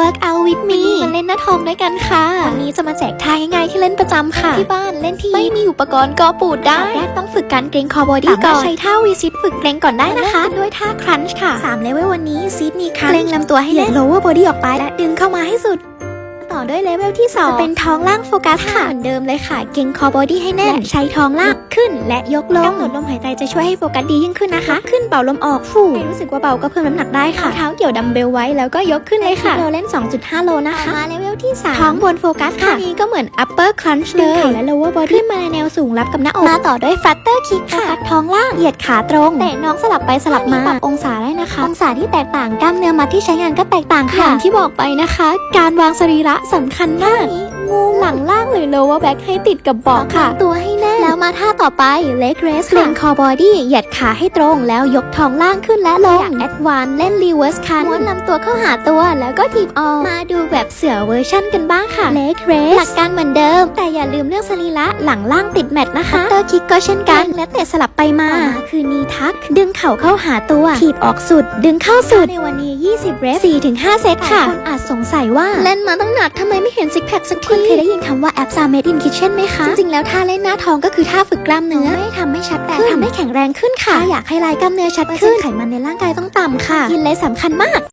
Work out with me มาเล่นหน้าทองด้วยกันค่ะ วันนี้จะมาแจกท่าง่ายๆที่เล่นประจำค่ะ ที่บ้านเล่นที่ไม่มีอุปกรณ์ก็ปูดได้ แรกต้องฝึกการเกรงคอบอดี้ก่อนใช้ท่าวีซิตฝึกเกรงก่อนได้นะคะ ด้วยท่าครันช์ค่ะ3เลเวลวันนี้ซีดมีครันเกรงลำตัวให้แน่น lower body ออกไปและดึงเข้ามาให้สุดต่อ ด้วยเลเวลที่ 2 จะเป็นท้องล่างโฟกัสค่ะเหมือนเดิมเลยค่ะ เก่งคอบอดี้ให้แน่น ใช้ท้องล่างขึ้นและยกลงกำหนดลมหายใจจะช่วยให้โฟกัสดียิ่งขึ้นนะคะ ขึ้นเป่าลมออกฟูให้รู้สึกว่าเบาก็เพิ่มน้ำหนักได้ค่ะเอาเท้าเกี่ยวดัมเบลไว้แล้วก็ยกขึ้นเลยค่ะเราเล่น 2.5 โลนะคะมาเลเวลที่ 3 ท้องบนโฟกัสค่ะนี้ก็เหมือน upper crunch เลยและ lower body ขึ้นมาในแนวสูงรับกับหน้าอกมาต่อด้วย flutter kick ค่ะโฟกัสท้องล่างเหยียดขาตรงแต่น้องสลับไปสลับมาปรับองศาได้นะคะ องศาที่แตกต่างกล้ามเนื้อมัดที่ใช้งานก็แตกต่างค่ะอย่างที่บอกไปนะคะ การวางสรีระสำคัญมากงูหลังล่างหรือ lower back ให้ติดกับเบาะค่ะ ตัวให้แน่นแล้ว มาท่าต่อไป leg raise เกรงคอบอดี้เหยียดขาให้ตรงแล้วยกท้องล่างขึ้นและลงอยาก advance เล่น reverse คันม้วนลำตัวเข้าหาตัวแล้วก็ถีบออกมาดูแบบเสือเวอร์ชั่นกันบ้างค่ะ leg raise หลักการเหมือนเดิม แต่อย่าลืมเรื่องสรีระหลังล่างติดแมทนะคะ after kick ก็เช่นกันและเตะสลับไปมาคือนีทัก ดึงเข่าเข้าหาตัวถีบออกสุด ดึงเข้าสุดในวันนี้ 20 reps 4-5 เซตค่ะคนอาจสงสัยว่าเล่นมาตั้งนานทำไมไม่เห็นซิกแพคสักทีคุณเคยได้ยินคำว่าแอปซาเมดอินคิเช่นไหมคะจริงๆแล้วท่าเล่นหน้าท้องก็คือท่าฝึกกล้ามเนื้อไม่ได้ทำให้ชัดแต่ทำให้แข็งแรงขึ้นค่ะถ้าอยากให้ลายกล้ามเนื้อชัดขึ้นไขมันในร่างกายต้องต่ำค่ะกินเลยสำคัญมาก